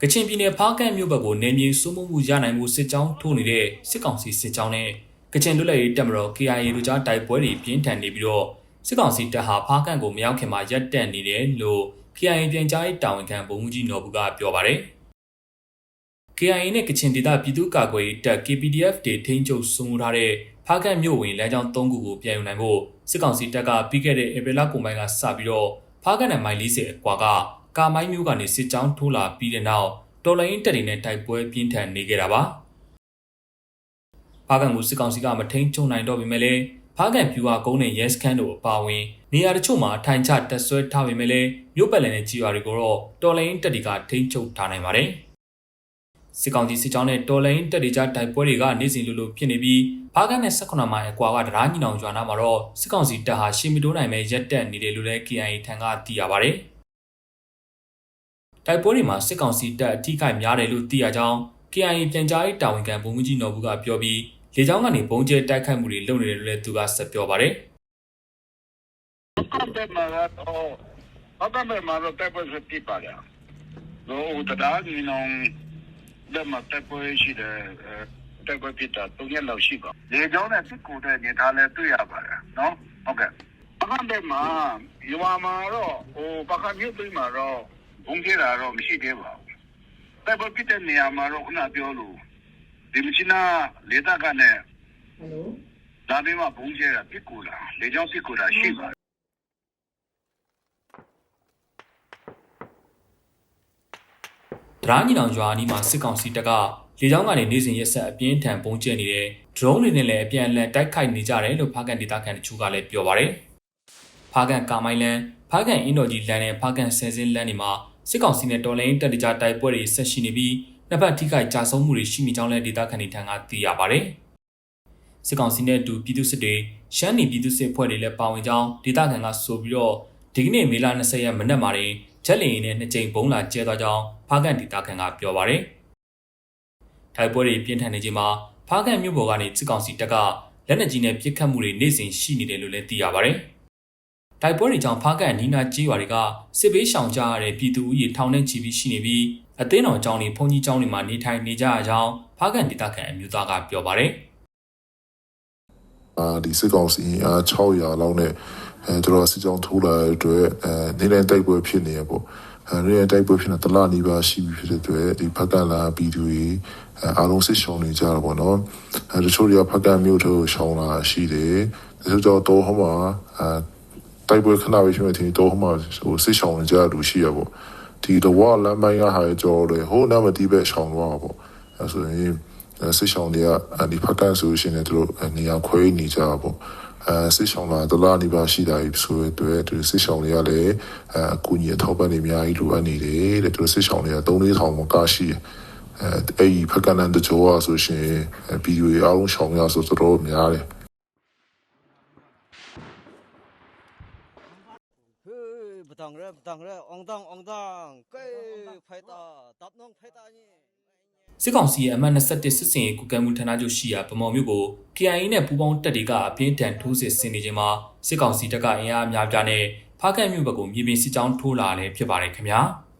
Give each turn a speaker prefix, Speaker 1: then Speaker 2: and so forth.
Speaker 1: ကချင်ပြည်နယ်ဖားကန့်မြို့ဘက်ကိုနေမြေစိုးမိုးမှုရနိုင်မှုစစ်ကြောင်းထိုးနေတဲ့စစ်ကောင်စီစစ်ကြောင်းနဲ့ကချင်လွတ်လပ်ရေးတပ်မတော် KIA တို့ကြားတိုက်ပွဲတွေပြင်းထန်နေပြီးတော့စစ်ကောင်စီတပ်ဟာဖားကန့်ကိုမရောက်ခင်မှာရပ်တန့်နေတယ်လို့ KIA ပြန်ကြားရေးတာဝန်ခံဗိုလ်မှူးကြီးနော်ဘူးကပြောပါတယ်။ KIA နဲ့ကချင်ဒေသပြည်သူ့ကာကွယ်ရေးတပ် KPDF တွေထိန်းချုပ်စုံထားတဲ့ဖားကန့်မြို့ဝင်လမ်းကြောင်း၃ခုကိုပြန်ယူနိုင်ဖို့ စစ်ကောင်စီတပ်ကပြီးခဲ့တဲ့ဧပြီလကုန်ပိုင်းကစပြီးတော့ဖားကန့်နဲ့မိုင်40အကွာကကာမိုင်းမျိုးကနေစစ်ကြောင်းထိုးလာပြီးတဲ့နောက်တော်လိုင်းတပ်တွေနဲ့တိုက်ပွဲပြင်းထန်နေခဲ့တာပါ။ဖားကန့်ကိုစစ်ကောင်စီကမထိန်ချုံနိုင်တော့ပေမဲ့လည်းဖားကန့်ဖြူဟာကုန်းနဲ့ရဲစခန်းတို့အပါအဝင်နေရာတချို့မှာထိုင်ချတက်ဆွဲထားပေမဲ့လည်းမြို့ပတ်လည်နဲ့ကြီးရွာတွေကိုတော့တော်လိုင်းတပ်တွေကထိန်ချုပ်ထားနိုင်ပါတယ်။ စစ်ကောင်စီစစ်ကြောင်းနဲ့တော်လိုင်းတပ်တွေကြားတိုက်ပွဲတွေကနေ့စဉ်လိုလိုဖြစ်နေပြီးဖားကန့်နဲ့18မိုင်အကွာကတရားညီနောင်ရွာနာမှာတော့စစ်ကောင်စီတပ်ဟာရှီမီတိုးနိုင်မဲ့ရက်တက်နေတယ်လို့လည်း KIA ထံကသိရပါတယ်။တိုက်ပွဲတွေမှာစစ်ကောင်စီတပ်အထိခိုက်များတယ်လို့သိရကြောင်း KIA ပြန်ကြားရေးတာဝန်ခံဗိုလ်မှူးကြီးနော်ဘူးကပြောပြီးလေကြောင်းကနေဘုံကျဲတိုက်ခိုက်မှုတွေလုပ်နေတယ်လို့လည်းသူကဆက်ပြောပါတယ်။
Speaker 2: ဟုတ်တယ်မှာတော့ဟုတ်တယ်မှာတော့တက်ပွဲစပြပါလားတော့တရားကြီးနောင် ဒမတက်ပွဲရှိတယ်တက်ပွဲပြတာတုံးရလောက်ရှိပါလေကြောင်းနဲ့စစ်ကူတဲ့နေတာလဲတွေ့ရပါတယ်နော်ဟုတ်ကဲ့အခုတည်းမှာရွာမှာတော့ဟိုပကမြို့ပြမှာတော့ဘုံကြီးတာတော့မရှိသေးပါဘူးတက်ပွဲပြတဲ့နေရာမှာတော့ခုနပြောလို့ဒီမချနာလေတာကနဲ့ဟယ်လိုဒါပြီးမှဘုံကျဲတာပြစ်ကူလာလေကြောင်းပြစ်ကူတာရှိပါ
Speaker 1: ဒရာညီနောင်ရွာအနီးမှာစစ်ကောင်စီတပ်ကလေကြောင်းကနေနေစဉ်ရက်ဆက်အပြင်းထန်ပုံကျဲနေတဲ့ drone တွေနဲ့လည်းအပြန်အလှန်တိုက်ခိုက်နေကြတယ်လို့ဖားကန်ဒေသခံတချို့ကလည်းပြောပါတယ်။ဖားကန်ကာမိုင်းလန်ဖားကန်အင်းတော်ကြီးလန်နဲ့ဖားကန်ဆယ်စင်းလန်တွေမှာစစ်ကောင်စီနဲ့တော်လိုင်းတပ်တကြားတိုက်ပွဲတွေဆက်ရှိနေပြီးနှစ်ဖက်ထိခိုက်ကြဆုံးမှုတွေရှိနေကြောင်းလည်းဒေသခံတွေထံကသိရပါတယ်။စစ်ကောင်စီနဲ့အတူပြည်သူစစ်တွေရှမ်းနီပြည်သူစစ်ဖွဲ့တွေလည်းပါဝင်ကြောင်းဒေသခံကဆိုပြီးတော့ဒီကနေ့မေလ20ရက်မနက်မှာတွင် ချက်လီရင်နဲ့နှစ်ကြိမ်ဘုံလာကျဲသွားကြောင်းဖားကန်ဒေသခံကပြောပါတယ်။ထိုက်ပွဲတွေပြင်းထန်နေချိန်မှာဖားကန်မြို့ပေါ်ကနေစစ်ကောင်စီတပ်ကလက်နက်ကြီးနဲ့ပစ်ခတ်မှုတွေနေ့စဉ်ရှိနေတယ်လို့လည်းသိရပါတယ်။တိုက်ပွဲတွေကြောင့်ဖားကန်နီနာကြီးရွာတွေကစစ်ဘေးရှောင်ကြရတဲ့ပြည်သူဦးရေထောင်နဲ့ချီပြီးရှိနေပြီးအသင်းတော်ကျောင်းတွေဘုံကြီးကျောင်းတွေမှာနေထိုင်နေကြရကြောင်းဖားကန်ဒေသခံအမျိုးသားကပြောပါတယ်။
Speaker 3: အာဒီစစ်ကောင်စီအား600လောက်နဲ့ အဲတို့တော့စစ်ကြောင်းထိုးလာတဲ့အတွက်အဲနေနေတိုက်ပွဲဖြစ်နေရပေါ့အဲနေနေတိုက်ပွဲဖြစ်နေတလနီးပါးရှိပြီဖြစ်တဲ့အတွက်ဒီဖက်ကလာပြည်သူတွေအဲအားလုံးစစ်ရှောင်နေကြတာပေါ့နော်အဲတချို့တွေကဖက်ကမြို့ထဲကိုရှောင်လာရှိတယ်တချို့တော့တော့ဟောမှာအဲတိုက်ပွဲခဏပဲဖြစ်နေတယ်တော့ဟောမှာဟိုစစ်ရှောင်နေကြလူရှိရပေါ့ဒီတော့ဝါလမ်းမိုင်းကဟာကြော်လေဟိုနာမတီးပဲရှောင်သွားပေါ့အဲဆိုရင်စစ်ရှောင်တွေကဒီဖက်ကန်ဆိုရှင်လည်းတို့နေရာခွဲနေကြပါပေါ့ အဲစစ်ဆောင်လာဒလာနေပါရှိတာကြီးဆိုတဲ့အတွက်သူစစ်ဆောင်တွေကလည်းအဲအကူအညီအထောက်ပံ့တွေအများကြီးလိုအပ်နေတယ်တဲ့သူစစ်ဆောင်တွေက3-4000မကရှိတယ်အဲအဲ့ဒီဖက်ကနန်တကြောอ่ะဆိုရှင်ဗီဒီယိုအားလုံးရှောင်ရဆိုတော်တော်များတယ်
Speaker 4: 不当人，不当人，昂当昂当，该拍打，打弄拍打你。
Speaker 1: စစ်ကောင်စီရဲ့အမှတ်21စစ်စင်ရေးကုကဲမှုဌာနချုပ်ရှိရာဗမော်မြို့ကို KIA နဲ့ပူးပေါင်းတပ်တွေကအပြင်းထန်ထိုးစစ်ဆင်နေချိန်မှာစစ်ကောင်စီတပ်ကအင်အားအများပြားနဲ့ဖားကန့်မြို့ဘက်ကိုမြေပြင်စစ်ကြောင်းထိုးလာလည်းဖြစ်ပါတယ်ခင်ဗျာ။